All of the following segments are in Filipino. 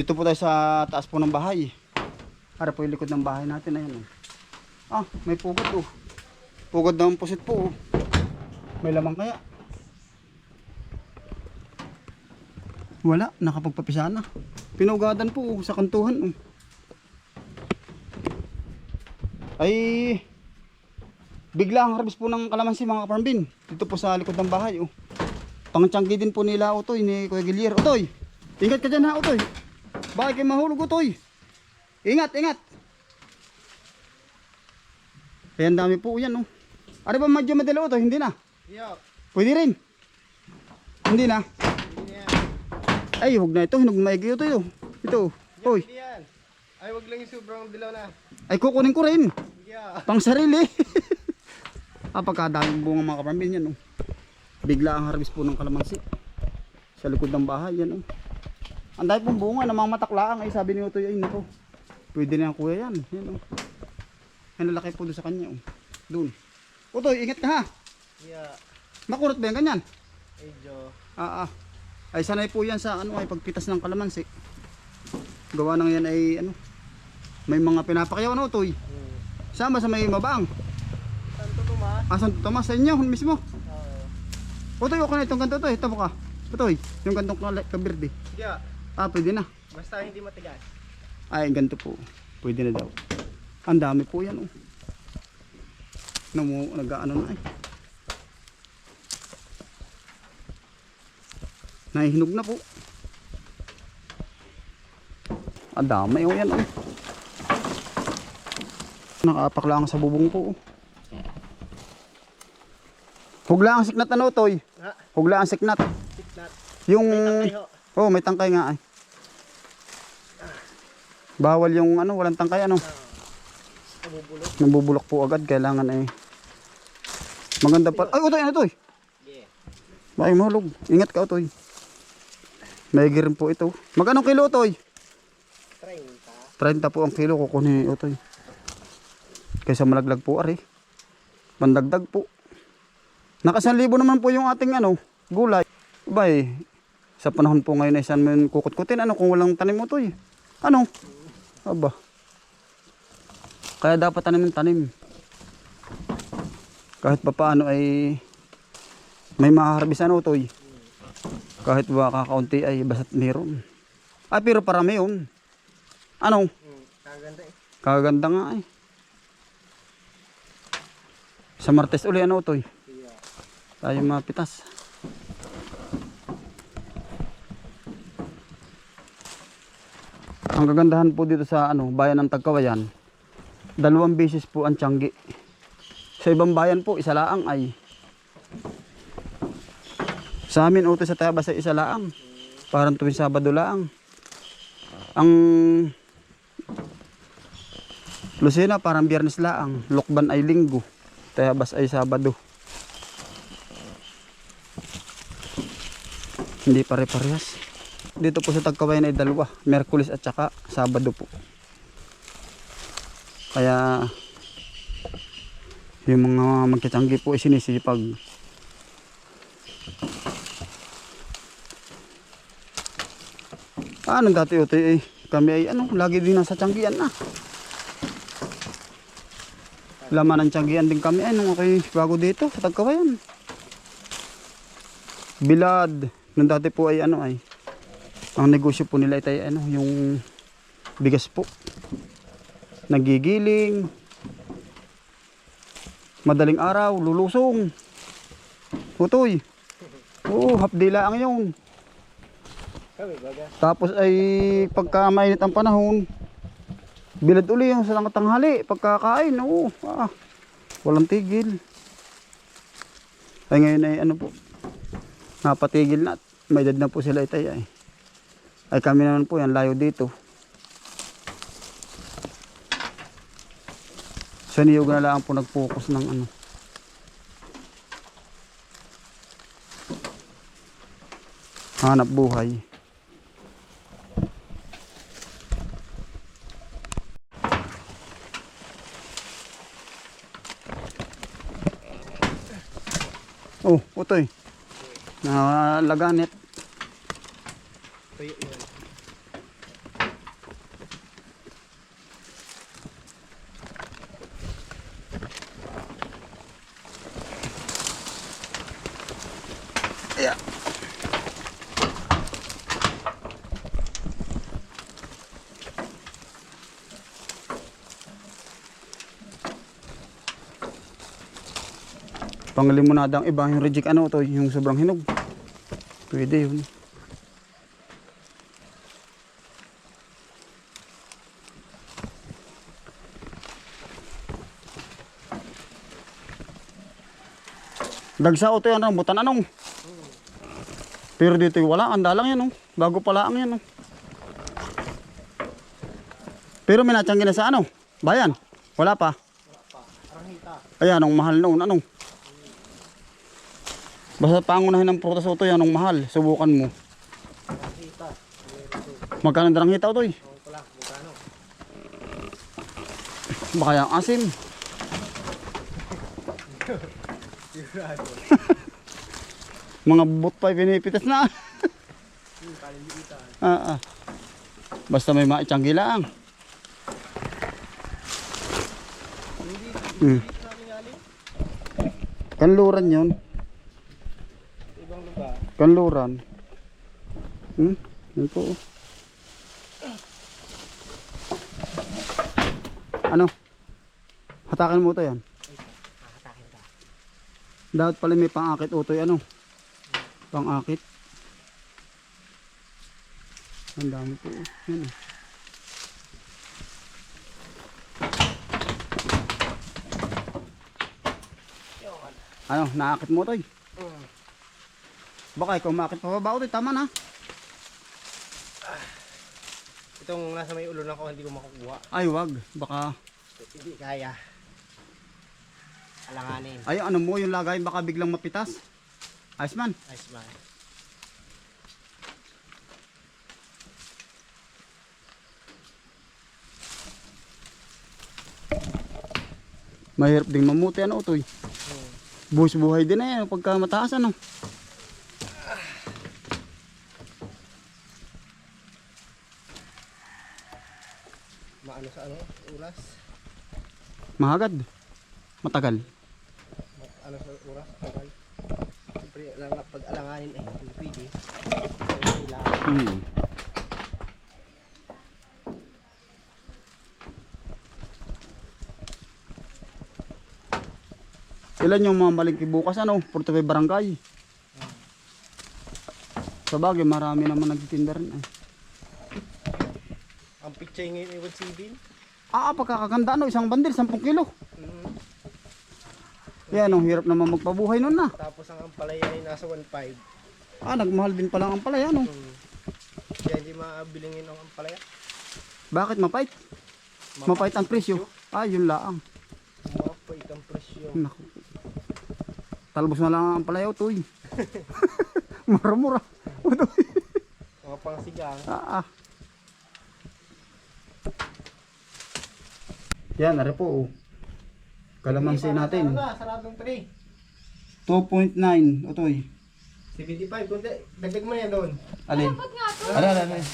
Dito po tayo sa taas po ng bahay. Para po yung likod ng bahay natin. Ayan. oh. Ah, may pugad oh. Pugad ng pusit po oh. May lamang kaya? Wala, nakapagpapisa na. Pinugadan po oh, sa kantuhan oh. Ay bigla ang harvest po ng kalamansi mga kaparambin. Dito po sa likod ng bahay oh. Pangtiyanggi din po nila Utoy ni Kuya Gilier. Utoy, ingat ka dyan ha Utoy. Bakit kayo mahulog Utoy? Ingat, ingat. Ayan dami po yan oh. Ano ba medyo madala Utoy? Hindi na. Yo, Pwede rin. Hindi na. Ay, huwag na ito. Hinog maigi ito ito. Ito. Hoy. Ay, wag lang yung sobrang dilaw na. Ay, kukunin ko rin. Yeah. Pang sarili. pagkadaming bunga mga kapambin yan. Oh. Bigla ang harvest po ng kalamansi. Sa likod ng bahay yan. Oh. Ang dami pong bunga na mga mataklaan. Ay, sabi ni Utoy, ay nako. Pwede na yan kuya yan. Yan oh. Yan lalaki po doon sa kanya. Oh. Doon. Utoy, ingat ka ha. Yeah. Makurot ba yan ganyan? Medyo. Ah, ah. Ay sanay po yan sa ano ay pagpitas ng kalamansi. Gawa ng yan ay ano. May mga pinapakayaw ano toy. Hmm. Sama sa may mabaang. Santo Tomas. Asan Tomas sa inyo mismo? Oo. O toy, okay na itong ganito toy. Tabo ka. Toy, yung gantong kala- kabirde. Yeah. Ah, pwede na. Basta hindi matigas. Ay, ganito po. Pwede na daw. Ang dami po yan oh. Namu, nag-ano na eh. Nahihinog na po. Ang dami oh yan oh. Nakaapak lang sa bubong po oh. Hugla ang siknat ano toy. Hugla ang siknat. Tiknat. Yung ho. Oh, may tangkay nga ay. Bawal yung ano, walang tangkay ano. Nabubulok. Nabubulok po agad, kailangan ay Maganda pa. Ay, utoy, ano toy? Yeah. Bakit mahulog? Ingat ka, utoy. May rin po ito. Magkano kilo, utoy? 30. 30 po ang kilo, kukunin ni utoy. Kaysa malaglag po, ari. Pandagdag po. Nakasan libo naman po yung ating ano, gulay. Bay, sa panahon po ngayon ay saan mo kukut-kutin? Ano kung walang tanim mo, utoy? Ano? Aba. Kaya dapat tanim ng tanim. Kahit pa paano ay may makaharbis ano toy. Kahit ba kakaunti ay basta't meron. Ay pero parami yun. Ano? Hmm. Kaganda eh. Kaganda nga ay. Sa Martes uli ano toy. Yeah. Tayo mapitas. Ang kagandahan po dito sa ano, bayan ng Tagkawayan, dalawang beses po ang tiyanggi. Sa ibang bayan po, isa laang ay. Sa amin, utos sa Tayabas ay isa laang. Parang tuwing Sabado laang. Ang Lucena parang biyernes laang. Lukban ay linggo. Tayabas ay Sabado. Hindi pare-parehas. Dito po sa Tagkawayan ay dalawa. Merkulis at saka Sabado po. Kaya yung mga magkatanggi po ay sinisipag. Ah, nung dati ito eh, kami ay ano, lagi din nasa tiyanggian na. Laman ng tiyanggian din kami ay nung ako'y bago dito sa Tagkawayan. Bilad. Nung dati po ay ano ay, ang negosyo po nila ay ano, yung bigas po. Nagigiling. Madaling araw, lulusong. Utoy. Oo, hapdila ang yun. Kami baga. Tapos ay pagka mainit ang panahon, bilad uli yung sa tanghali, pagkakain, oo, ah, walang tigil. Ay ngayon ay ano po, napatigil na, may edad na po sila itay ay. Ay kami naman po yan, layo dito. Sa niyog na lang po nag-focus ng ano. Hanap buhay. Oh, utoy. Nalaganit. Tuyo yun. Panglimonada ang iba, yung reject ano to, yung sobrang hinog. Pwede yun. Dagsa o to yan, rambutan anong? Pero dito wala, ang dalang yan oh. Bago pala ang yan oh. Pero may natsanggi na sa ano? Bayan? Wala pa. Ayan, ang mahal noon. Anong? Basta pangunahin ng prutas o to yan, ang mahal. Subukan mo. Magkano ang darang hitaw to eh? Baka yung asim. Mga bot pa pinipitas na. ah, ah. Basta may maitsanggi lang. Hmm. Kanluran yun. Kanluran. Hmm? Yan po. Ano? Hatakan mo to yan. Dapat pala may pangakit utoy ano? Pangakit. Ang dami po. Yan oh. Ano, naakit mo? Mm. Baka ikaw maakit pa ba utoy? Tama na. Itong nasa may ulo na ko, hindi ko makukuha. Ay wag. Baka, Hindi kaya. Alanganin. ay ano mo yung lagay baka biglang mapitas. Ayos man. Ice man. Mahirap ding mamuti ano utoy. Hmm. Buhos buhay din eh pagka mataas ano. Maano sa ano? Uras? Mahagad. Matagal. Ma- Ano sa uras? Tagal. Siyempre, alang, pag alanganin eh, hindi pwede. Hmm. Ilan yung mga malingki bukas ano? 45 barangay. Sa bagay, marami naman nagtitinda rin eh. Ang picture ngayon ay 1.7. Ah, pagkakaganda ano, isang bandil, 10 kilo. Mm. Yan, ang hirap naman magpabuhay nun na. Tapos ang ampalaya ay nasa 1.5. Ah, nagmahal din pala ang palaya no. Mm. Kaya hindi mabilingin ang ampalaya. Bakit mapait? Mapait ang presyo. Ah, yun lang. Mapait ang presyo. Naku. Talbos na lang ang palaya utoy. Mura-mura. Utoy. Mga pangsigang. Ah, ah. Yan, nari po. Oh. Kalamansi natin. Na, saradong 3. 2.9. Utoy. 75. Kung di- dagdag mo na yan doon. Alin? Ba't nga to? Alin, alin, alin.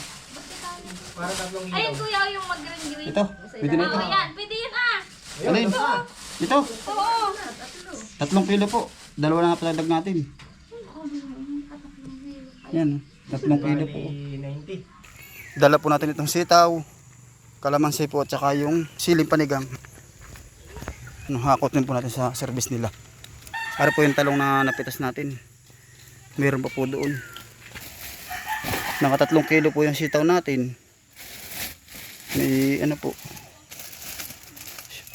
Para tatlong Ayun ilaw. kuya, yung mag-green green. Ito, pwede na ito. Yan. Pwede yun ah. Alin? Ito. Oo. Tatlong kilo po. Dalawa na nga patagdag natin. Yan. oh. Tatlong kilo po. Bali, 90. Dala po natin itong sitaw, kalamansi po at saka yung siling panigang. Ano, hakot din po natin sa service nila. Para po yung talong na napitas natin. Meron pa po doon. Nakatatlong kilo po yung sitaw natin. May ano po.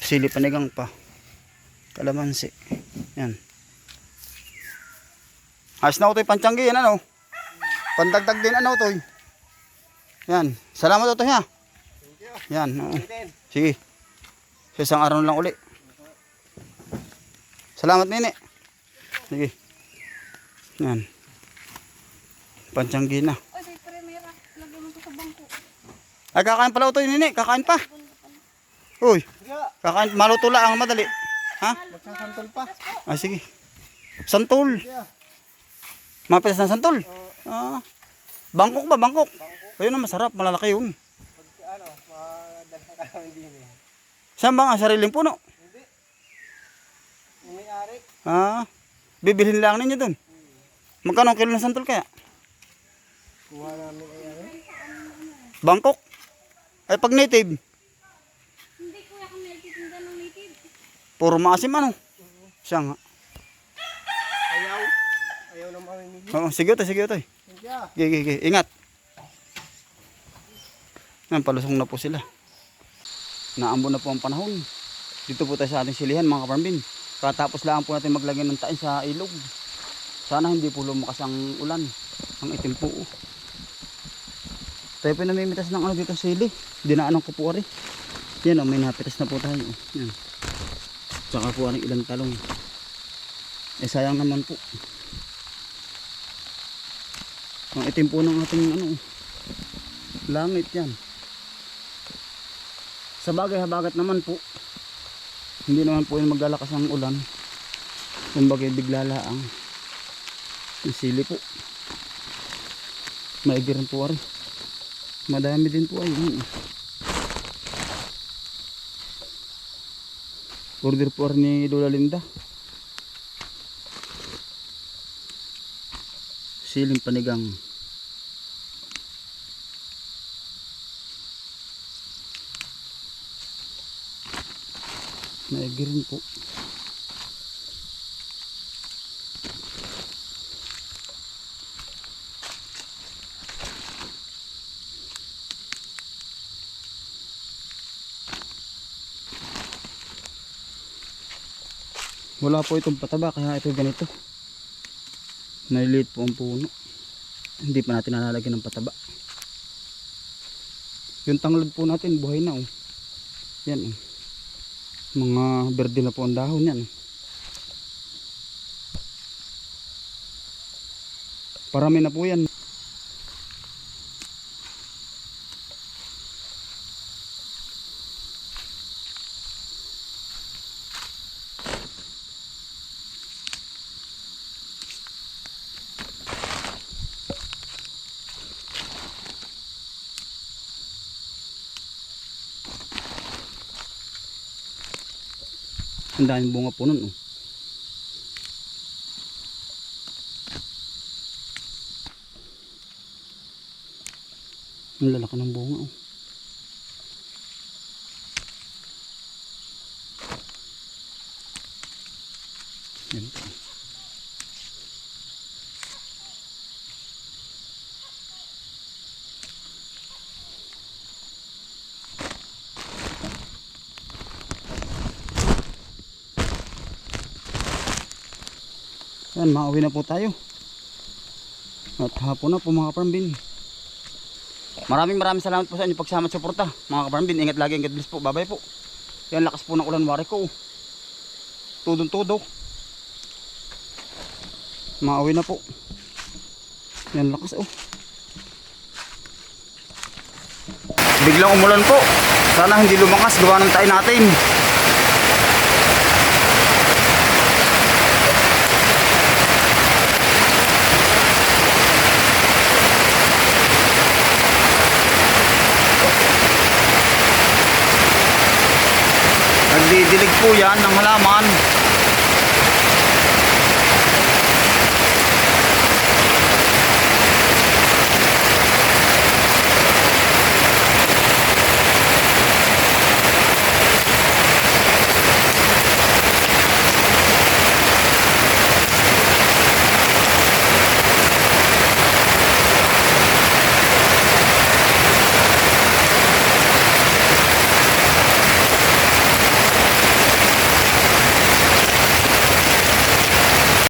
Sili panigang pa. Kalamansi. Yan. Ayos na ito yung pantsanggi. Yan ano. Pandagdag din ano ito. Yan. Salamat ito ha. Yan. oo. Sige. Sa isang araw lang uli. Salamat nene. Sige. Yan. Pantsanggi na. Ay, kakain pala ito nene. Kakain pa. Uy. Kakain. Maluto lang ang madali. Ha? Magsasantol pa. Ah, sige. Santol. Mapitas ng santol. Ah. Bangkok ba? Bangkok. Ayun na masarap. Malalaki yun. Namin din eh. Saan ba nga? Sariling puno. Yung may-ari, Ah. Bibilhin lang ninyo dun. Magkano ang kilo ng santol kaya? kuha namin ay ano. Bangkok. Ay pag native, Hindi kuya kami nagtitinda ng native. puro maasim ano. Siya nga. mamimili. Oo, sige Utoy, sige. Kaya, Sige, sige, sige. Ingat. Yan, palusong na po sila. Naambo na po ang panahon. Dito po tayo sa ating silihan mga kaparambin. Katapos lang po natin maglagay ng tain sa ilog. Sana hindi po lumakas ang ulan. Ang itim po. Tayo po namimitas ng ano dito sili. Dinaanan ko po ari. Yan o, may napitas na po tayo. Yan. Tsaka po ang ilang talong. Eh sayang naman po. Ang itim po ng ating ano, langit yan. Sa bagay habagat naman po, hindi naman po yung maglalakas ang ulan. Kumbaga bigla laang. Yung sili po. Maigi rin po ari. Madami din po ay. yun. Order po ari ni Lola Linda. Siling panigang. Maigi rin po. Wala po itong pataba kaya ito ganito. Maliliit po ang puno. Hindi pa natin nalalagyan ng pataba. Yung tanglad po natin buhay na oh. Yan oh. Mga berde na po ang dahon yan. Parami na po yan. Ang daming bunga po nun. Oh. Ang lalaki ng bunga. Oh. Yan po. Yan, mauwi na po tayo. At hapon na po mga kaparambin. Maraming maraming salamat po sa inyo pagsama at suporta. Mga kaparambin, ingat lagi, ingat bless po. Babay po. Yan, lakas po ng ulan wari ko. Tudong tudo. Mauwi na po. Yan, lakas oh. Biglang umulan po. Sana hindi lumakas. Gawa ng tayo natin. Nagdidilig po yan ng halaman.